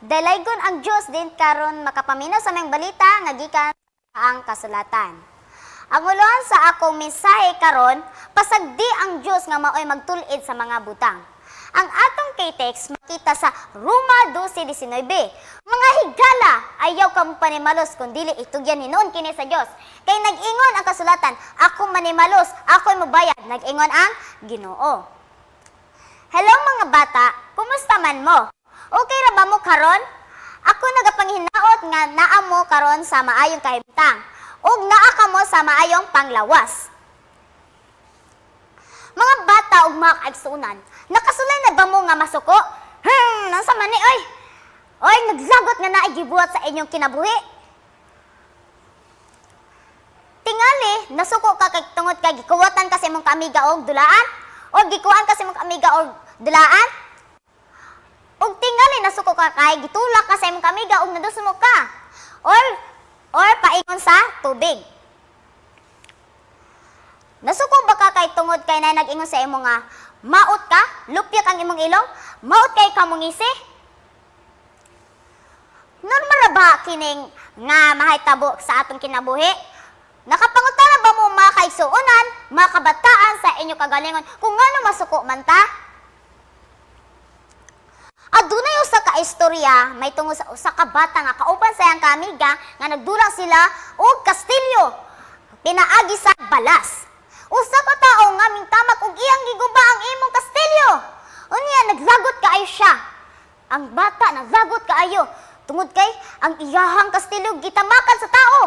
Dalaygon ang Dios din karon makapaminaw sa mayong balita nga gikan ang kasulatan. Ang ulohan sa akong mensahe karon, pasagdi ang Dios nga maoy magtul-id sa mga butang. Ang atong kay text makita sa Roma 12:19. Mga higala, ayaw ka mo panimalos kung dili itugyan hinuon kini sa Dios. Kay nag-ingon ang kasulatan, ako manimalos, ako'y mobayad. Nag-ingon ang Ginoo. Hello mga bata, kumusta man mo? Okay ra ba mo karon? Ako nagapanghinaot nga naa mo karon sa maayong kahimtang ug naa ka mo sa maayong panglawas. Mga bata ug mga kaigsunan, nakasulay na ba mo nga masuko? Hmm, nasa mani oy. Oy, naglagot nga naay gibuhat sa inyong kinabuhi. Tingali, nasuko ka kay tungod kay gikuwatan kasi mong kamiga og dulaan? O gikuan kasi mong kamiga og dulaan? Og tingali nasuko ka kay gitulak ka sa imong kamiga og nadus mo ka. Or or paingon sa tubig. Nasuko ba ka kay tungod kay na nag-ingon sa imo nga maot ka, lupyak ang imong ilong, maot kay kamungisi? Normal ra ba kining nga mahitabo sa atong kinabuhi? Nakapangutana ba mo mga kaigsuonan, mga kabataan sa inyo kagalingon kung ngano masuko man ta? Adunay usa ka istorya may tungod sa usa ka bata nga kauban sa iyang kamiga nga nagdula sila og kastilyo pinaagi sa balas. Usa ka tawo nga mingtamak og iyang giguba ang imong kastilyo. Unya naglagot kaayo siya. Ang bata naglagot kaayo tungod kay ang iyahang kastilyo gitamakan sa tao.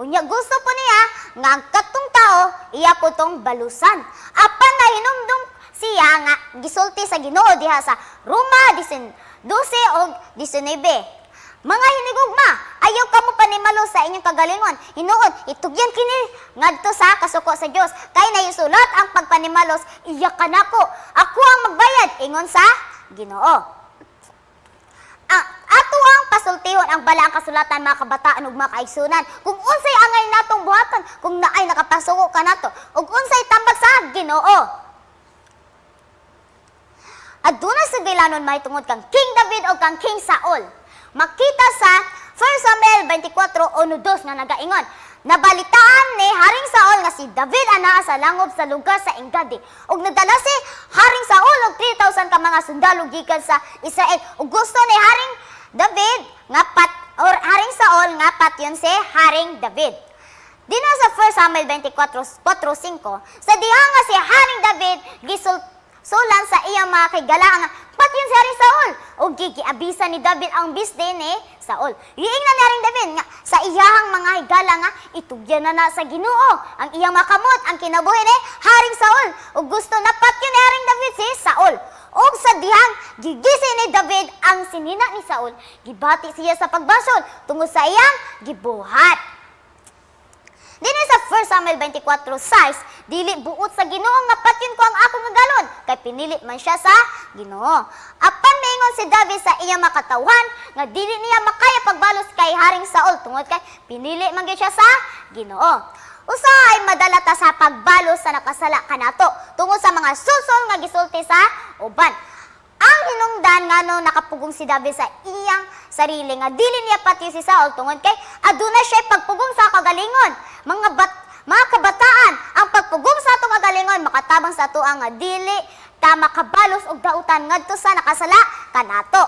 Unya gusto po niya nga ang katong tao iya po tong balusan. Apan na hinumdum siya nga gisulti sa Ginoo diha sa Roma 12 og 19. Mga hinigugma, ayaw ka mo panimalo sa inyong kagalingon. Hinuon, itugyan kini ngadto sa kasuko sa Dios. Kay nayusulat ang pagpanimalos, iyak ka nako. Ako ang magbayad ingon sa Ginoo. Ang ato ang pasultihon ang bala ang kasulatan mga kabataan ug mga kaigsunan. Kung unsay angay natong buhaton, kung naay nakapasuko ka nato, ug unsay tambag sa Ginoo. Aduna sa gilanon may tungod kang King David o kang King Saul. Makita sa 1 Samuel 24:1-2 nga nagaingon, Nabalitaan ni Haring Saul nga si David ana sa langob sa lugar sa Engadi. Ug nagdala si Haring Saul og 3,000 ka mga sundalo gikan sa Israel. Ug gusto ni Haring David nga pat or Haring Saul nga patyon si Haring David. Dina sa 1 Samuel 24:4-5, sa diha nga si Haring David gisul sulan sa iyang mga kaigalaan nga patyon si Haring Saul o gigiabisa ni David ang bisde ni Saul. Giingnan ni Haring David nga sa iyahang mga higala nga itugyan na na sa Ginoo ang iyang makamot ang kinabuhi ni Haring Saul ug gusto na patyon ni Haring David si Saul. Og sa dihang gigisi ni David ang sinina ni Saul, gibati siya sa pagbasol tungod sa iyang gibuhat. Dini sa 1 Samuel 24:6, dili buot sa Ginoo nga patyon ko ang akong galon, kay pinili man siya sa Ginoo. Apan mingon si David sa iya makatawhan nga dili niya makaya pagbalos kay Haring Saul tungod kay pinili man gyud siya sa Ginoo. Usa ay madala ta sa pagbalos sa nakasala kanato tungod sa mga sulsol nga gisulti sa uban. Ang hinungdan nga no nakapugong si David sa iyang sarili nga dili niya pati si Saul tungod kay aduna siya pagpugong sa kagalingon. Mga bat mga kabataan, ang pagpugong sa atong kagalingon makatabang sa tuang nga dili ta makabalos og dautan ngadto sa nakasala kanato.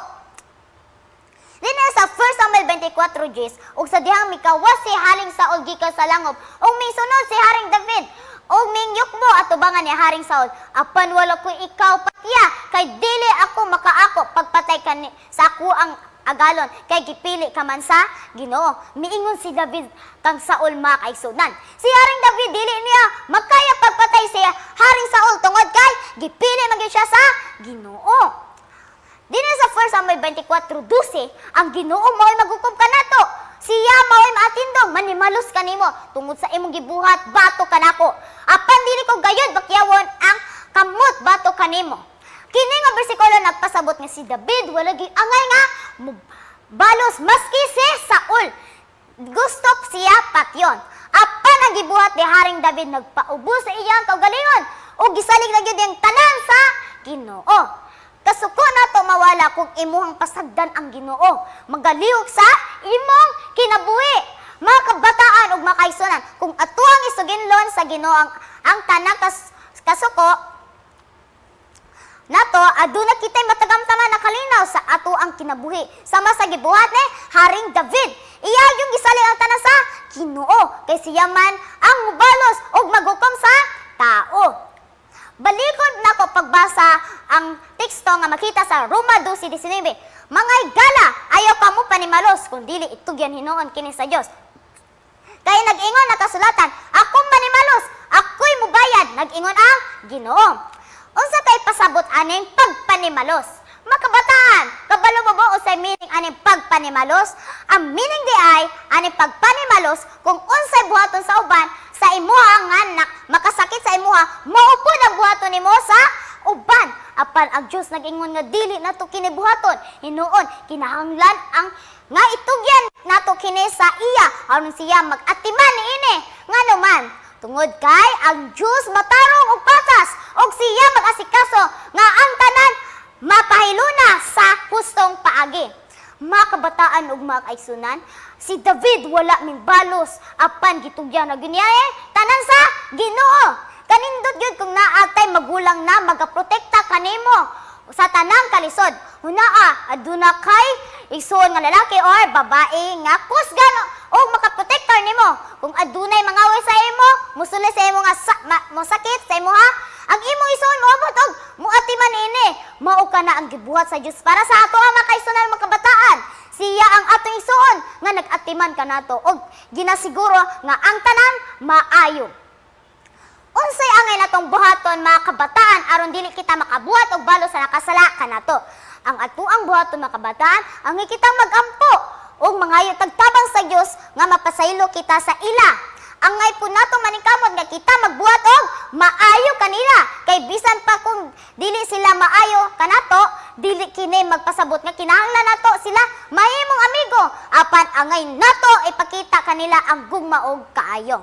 Dini sa 1 Samuel 24 Gs, ug sa dihang mikawas si Haring Saul gikan sa langob, ug misunod si Haring David, ug mingyok mo atubangan ni Haring Saul, apan wala ko ikaw patya, kay dili ako makaako pagpatay ka ni, sa ako ang agalon, kay gipili ka man sa Ginoo. Miingon si David kang Saul makaigsunan. Si Haring David dili niya magkaya pagpatay si Haring Saul tungod kay gipili man siya sa Ginoo. Dini sa 1 Samuel 24:12, ang Ginoo mao'y maghukom kanato. Siya mao'y maatindog manimalos kanimo tungod sa imong gibuhat bato kanako. Apan dili ko gayud bakyawon ang kamot bato kanimo. Kini nga bersikulo nagpasabot nga si David wala angay nga balos maski si Saul. Gusto siya patyon. Apan ang gibuhat ni Haring David nagpaubos sa iyang kaugalingon ug gisalig na gyud ang tanan sa Ginoo. Kasuko nato mawala kung imuhang pasagdan ang Ginoo. Magaliog sa imong kinabuhi. Mga kabataan ug mga kaigsunan, kung atuang isuginlon sa Ginoo ang, ang tanang kas, kasuko, nato aduna kitay matagamtaman na kalinaw sa ato ang kinabuhi. Sama sa gibuhat ni Haring David. Iya yung gisalin ang tanan sa Ginoo kay siya man ang mubalos ug maghukom sa tao. Balikod nako pagbasa ang teksto nga makita sa Roma 12:19 Mga igala ayaw pa mo panimalos kung dili itugyan hinuon kini sa Dios. Kaya nag-ingon na kasulatan, akong manimalos, ako'y mubayad, nag-ingon ang ginoo. Unsa kay pasabot aning pagpanimalos? Makabataan, kabalo mo ba usay meaning aning pagpanimalos? Ang meaning di ay aning pagpanimalos kung unsay buhaton sa uban sa imuha nga nak makasakit sa imuha, maupod ang buhaton nimo sa uban. Apan ang Dios nag-ingon nga dili nato kini buhaton. Hinuon kinahanglan ang nga itugyan nato kini sa iya aron siya mag-atiman niini. Ngano man tungod kay ang Dios matarong og patas og siya mag-asikaso nga ang tanan mapahiluna sa hustong paagi. Mga kabataan ug mga kaigsunan, si David wala ming balos apan gitugyan na ginyae tanan sa Ginoo. Kanindot gyud kung naatay magulang na magaprotekta kanimo sa tanang kalisod. Hunaa aduna kay igsoon nga lalaki or babae nga kusgan o makaprotektor nimo. Kung adunay mangaway sa imo, musulay sa imo nga sa, ma, mo sakit sa imo ha, ang imo isuon mo abot og muatiman ini. Mao ka na ang gibuhat sa Dios para sa ato ang makaisunan mga kabataan. Siya ang atong isuon nga nag-atiman ka nato og ginasiguro nga ang tanan maayo. Unsay angay natong buhaton mga kabataan aron dili kita makabuhat og balo sa nakasala kanato. Ang atuang buhaton mga kabataan ang kita magampo og mangayo tagtabang sa Dios nga mapasaylo kita sa ila. Angay po nato maningkamot nga kita magbuhat og maayo kanila kay bisan pa kung dili sila maayo kanato dili kini magpasabot nga kinahanglan nato sila mahimong amigo apan angay nato ipakita kanila ang gugma og kaayo.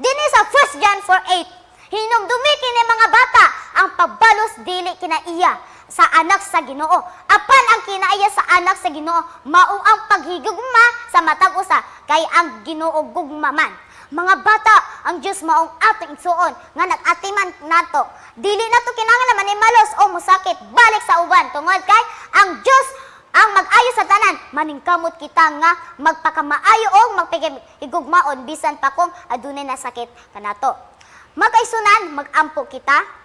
Dinhi sa 1 John 4:8 Hinumdumi kini mga bata ang pagbalos dili kinaiya sa anak sa Ginoo. Apan ang kinaiya sa anak sa Ginoo mao ang paghigugma sa matag usa kay ang Ginoo gugma man. Mga bata, ang Dios maong atong igsuon nga nag-atiman nato. Dili nato kinahanglan manimalos o musakit balik sa uban tungod kay ang Dios ang mag-ayo sa tanan maningkamot kita nga magpakamaayo o magpigugmaon bisan pa kung adunay nasakit kanato. Magaisunan, magampo kita.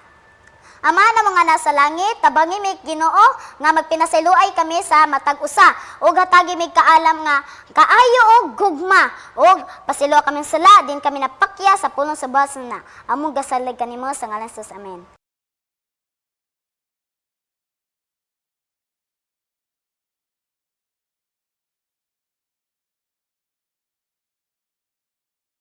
Ama na mga nasa langit, tabangi mi Ginoo nga magpinasayloay kami sa matag usa ug hatagi mi kaalam nga kaayo og gugma ug pasilo kami sala din kami napakya sa pulong sa baso na among gasalig kanimo sa ngalan sa Amen.